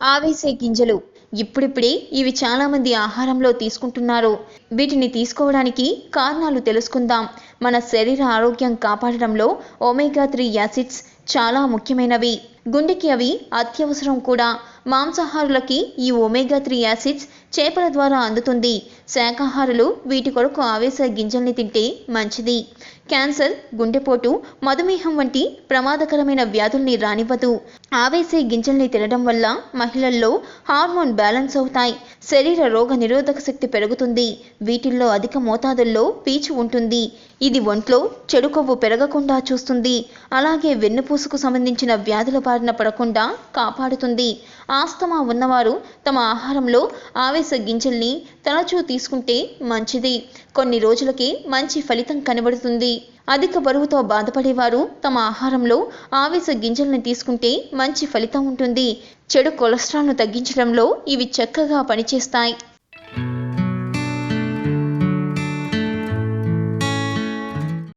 ఆవేసే గింజలు. ఇప్పుడిప్పుడే ఇవి చాలామంది ఆహారంలో తీసుకుంటున్నారు. వీటిని తీసుకోవడానికి కారణాలు తెలుసుకుందాం. మన శరీర ఆరోగ్యం కాపాడడంలో ఒమేగా త్రీ యాసిడ్స్ చాలా ముఖ్యమైనవి. గుండెకి అవి అత్యవసరం కూడా. మాంసాహారులకి ఈ ఒమేగా త్రీ యాసిడ్స్ చేపల ద్వారా అందుతుంది. శాకాహారులు వీటి కొరకు ఆవేశ గింజల్ని తింటే మంచిది. క్యాన్సర్ గుండెపోటు మధుమేహం వంటి ప్రమాదకరమైన వ్యాధుల్ని రానివ్వదు. ఆవేశ గింజల్ని తినడం వల్ల మహిళల్లో హార్మోన్ బ్యాలెన్స్ అవుతాయి. శరీర రోగ నిరోధక శక్తి పెరుగుతుంది. వీటిల్లో అధిక మోతాదుల్లో పీచు ఉంటుంది. ఇది ఒంట్లో చెడు కొవ్వు పెరగకుండా చూస్తుంది. అలాగే వెన్నుపూసకు సంబంధించిన వ్యాధుల బారిన పడకుండా కాపాడుతుంది. ఆస్తమా ఉన్నవారు తమ ఆహారంలో ఆవేశ గింజల్ని తరచూ తీసుకుంటే మంచిది. కొన్ని రోజులకి మంచి ఫలితం కనబడుతుంది. అధిక బరువుతో బాధపడేవారు. తమ ఆహారంలో ఆవేశ గింజలను తీసుకుంటే మంచి ఫలితం ఉంటుంది. చెడు కొలెస్ట్రాల్ను తగ్గించడంలో ఇవి చక్కగా పనిచేస్తాయి.